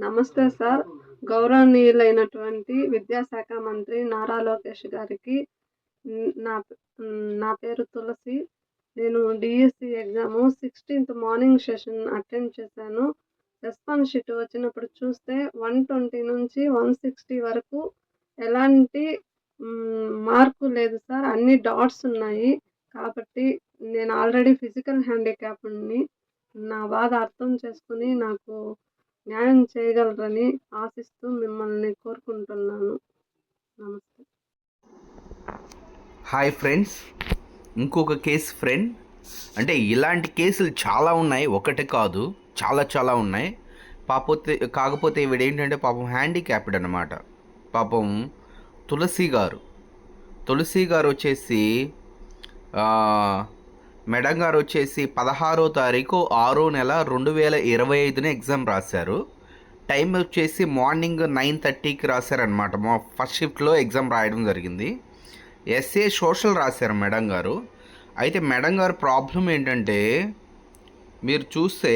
నమస్తే సార్. గౌరవనీయులైనటువంటి విద్యాశాఖ మంత్రి నారా లోకేష్ గారికి నా నా పేరు తులసి. నేను DSC exam sixteenth morning session attend చేశాను. రెస్పాన్స్ షీట్ వచ్చినప్పుడు చూస్తే వన్ ట్వంటీ నుంచి వన్ సిక్స్టీ వరకు ఎలాంటి మార్కు లేదు సార్. అన్ని డాట్స్ ఉన్నాయి. కాబట్టి నేను ఆల్రెడీ ఫిజికల్ హ్యాండిక్యాప్ని నా బాధ అర్థం చేసుకుని నాకు న్యాయం చేయగలరని ఆశిస్తూ మిమ్మల్ని కోరుకుంటున్నాను. నమస్తే. Hi friends. ఇంకొక కేసు ఫ్రెండ్. అంటే ఇలాంటి కేసులు చాలా ఉన్నాయి. ఒకటి కాదు. చాలా చాలా ఉన్నాయి. పాపోతే కాకపోతే వీడేంటంటే ఏంటంటే పాపం హ్యాండిక్యాప్డ్ అనమాట పాపం తులసి గారు. తులసి గారు వచ్చేసి మేడం గారు వచ్చేసి పదహారో తారీఖు ఆరో నెల రెండు వేల ఇరవై ఐదున ఎగ్జామ్ రాశారు. టైం వచ్చేసి మార్నింగ్ నైన్ థర్టీకి రాశారనమాట మా ఫస్ట్ షిఫ్ట్లో ఎగ్జామ్ రాయడం జరిగింది. ఎస్ఏ సోషల్ రాశారు మేడం గారు అయితే మేడం గారు ప్రాబ్లం ఏంటంటే మీరు చూస్తే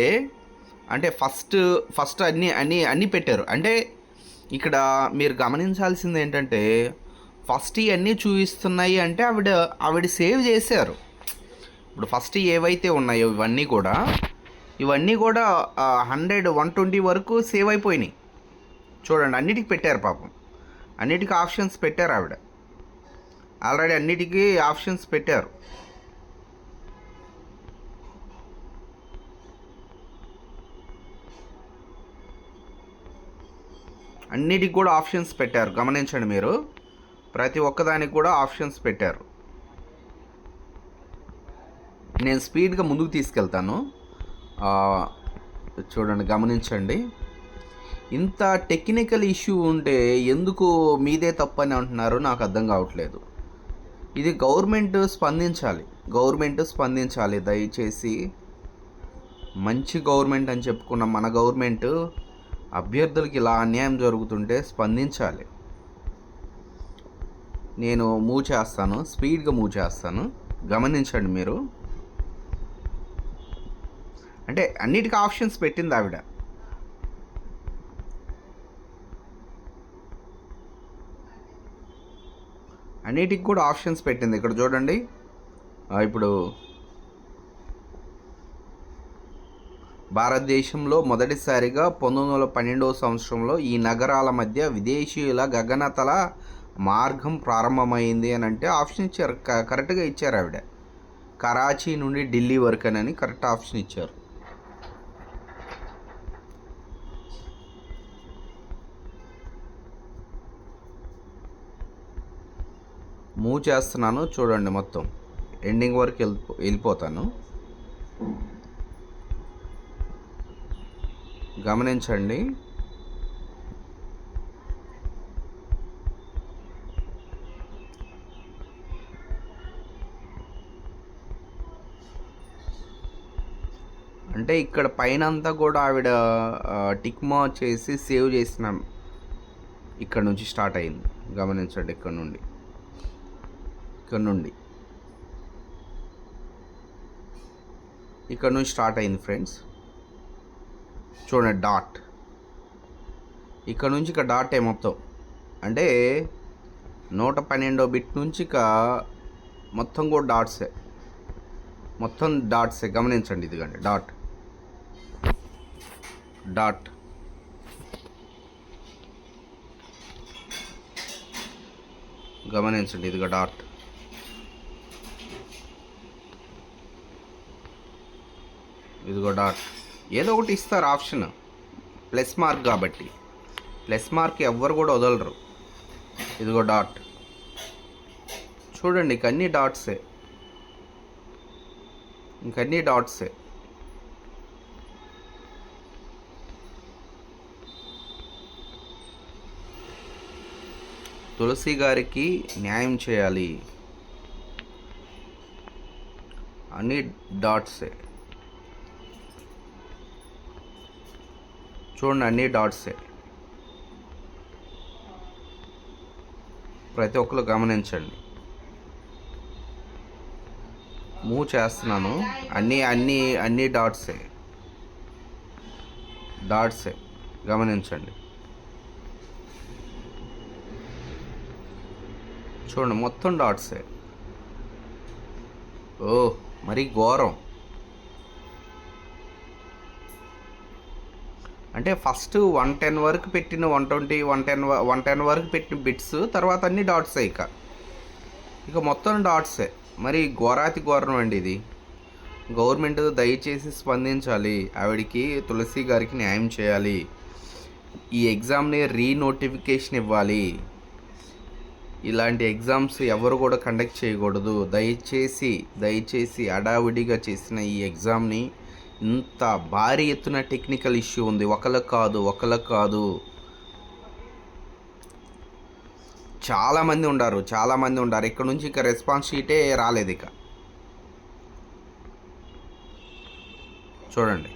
అంటే ఫస్ట్ ఫస్ట్ అన్ని అన్ని అన్నీ పెట్టారు. అంటే ఇక్కడ మీరు గమనించాల్సింది ఏంటంటే ఫస్ట్ ఇవన్నీ చూపిస్తున్నాయి అంటే ఆవిడ ఆవిడ సేవ్ చేశారు. ఇప్పుడు ఫస్ట్ ఏవైతే ఉన్నాయో ఇవన్నీ కూడా ఇవన్నీ కూడా హండ్రెడ్ వన్ ట్వంటీ వరకు సేవ్ అయిపోయినాయి. చూడండి అన్నిటికి పెట్టారు పాపం. అన్నిటికీ ఆప్షన్స్ పెట్టారు ఆవిడ. ఆల్రెడీ అన్నిటికీ ఆప్షన్స్ పెట్టారు. అన్నిటికి కూడా ఆప్షన్స్ పెట్టారు. గమనించండి మీరు. ప్రతి ఒక్కదానికి కూడా ఆప్షన్స్ పెట్టారు. నేను స్పీడ్గా ముందుకు తీసుకెళ్తాను. చూడండి గమనించండి. ఇంత టెక్నికల్ ఇష్యూ ఉంటే ఎందుకు మీదే తప్పని అంటున్నారో నాకు అర్థం కావట్లేదు. ఇది గవర్నమెంట్ స్పందించాలి. గవర్నమెంట్ స్పందించాలి. దయచేసి మంచి గవర్నమెంట్ అని చెప్పుకున్న మన గవర్నమెంట్ అభ్యర్థులకి ఇలా అన్యాయం జరుగుతుంటే స్పందించాలి. నేను మూవ్ చేస్తాను. స్పీడ్గా మూవ్ చేస్తాను. గమనించండి మీరు. అంటే అన్నిటికీ ఆప్షన్స్ పెట్టింది ఆవిడ. అన్నిటికి కూడా ఆప్షన్స్ పెట్టింది. ఇక్కడ చూడండి. ఇప్పుడు భారతదేశంలో మొదటిసారిగా పంతొమ్మిది వందల పన్నెండవ సంవత్సరంలో ఈ నగరాల మధ్య విదేశీయుల గగనతల మార్గం ప్రారంభమైంది అని అంటే ఆప్షన్ ఇచ్చారు. క- కరెక్ట్గా ఇచ్చారు ఆవిడ. కరాచీ నుండి ఢిల్లీ వరకు అని కరెక్ట్ ఆప్షన్ ఇచ్చారు. మూవ్ చేస్తున్నాను. చూడండి మొత్తం. ఎండింగ్ వరకు వెళ్ళిపో వెళ్ళిపోతాను. గమనించండి. అంటే ఇక్కడ పైన అంతా కూడా ఆవిడ టిక్మా చేసి సేవ్ చేసిన ఇక్కడ నుంచి స్టార్ట్ అయింది. గమనించండి ఇక్కడ నుండి. ఇక్కడ నుండి. ఇక్కడ నుంచి స్టార్ట్ అయింది ఫ్రెండ్స్. చూడండి డాట్. ఇక్కడ నుంచి ఇక డాట్ ఏ మొత్తం? అంటే నూట పన్నెండో బిట్ నుంచి ఇక మొత్తం కూడా డాట్సే మొత్తం డాట్సే గమనించండి ఇదిగండి డాట్. డాట్. గమనించండి ఇదిగా డాట్. ఇదిగో డాట్ ఏదో ఒకటి ఇస్తారు ఆప్షన్. ప్లస్ మార్క్ కాబట్టి. ప్లస్ మార్క్ ఎవ్వరు కూడా వదలరు. ఇదిగో డాట్. చూడండి ఇక అన్ని డాట్సే. ఇంకన్నీ డాట్సే. తులసి గారికి న్యాయం చేయాలి. అన్ని డాట్సే. చూడండి అన్ని డాట్సే. ప్రతి ఒక్కరు గమనించండి. మూవ్ చేస్తున్నాను. అన్ని అన్ని అన్ని డాట్సే. డాట్సే గమనించండి. చూడండి మొత్తం డాట్సే. ఓ మరీ ఘోరం. అంటే ఫస్ట్ వన్ టెన్ వరకు పెట్టిన one twenty one ten one ten వరకు పెట్టిన బిట్స్ తర్వాత అన్ని డాట్సే ఇక. ఇక మొత్తం డాట్సే మరి ఘోరాతి ఘోరం అండి ఇది. గవర్నమెంట్ దయచేసి స్పందించాలి. ఆవిడికి తులసి గారికి న్యాయం చేయాలి. ఈ ఎగ్జామ్ని రీనోటిఫికేషన్ ఇవ్వాలి. ఇలాంటి ఎగ్జామ్స్ ఎవరు కూడా కండక్ట్ చేయకూడదు. దయచేసి దయచేసి అడావిడిగా చేసిన ఈ ఎగ్జామ్ని ఇంత భారీ ఎత్తున టెక్నికల్ ఇష్యూ ఉంది. ఒకళ్ళకి కాదు ఒకళ్ళకి కాదు. చాలామంది ఉండారు చాలామంది ఉండారు. ఇక్కడ నుంచి ఇక రెస్పాన్స్ షీటే రాలేదు ఇక. చూడండి.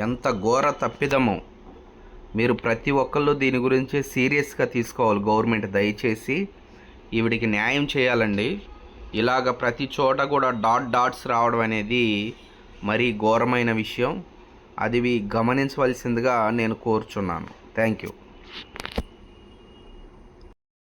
ఎంత ఘోర తప్పిదమో. మీరు ప్రతి ఒక్కళ్ళు దీని గురించి సీరియస్గా తీసుకోవాలి గవర్నమెంట్. దయచేసి ఈవిడికి న్యాయం చేయాలండి. ఇలాగ ప్రతి చోట కూడా డాట్ డాట్స్ రావడం అనేది మరీ ఘోరమైన విషయం. అది గమనించవలసిందిగా నేను కోరుచున్నాను. Thank you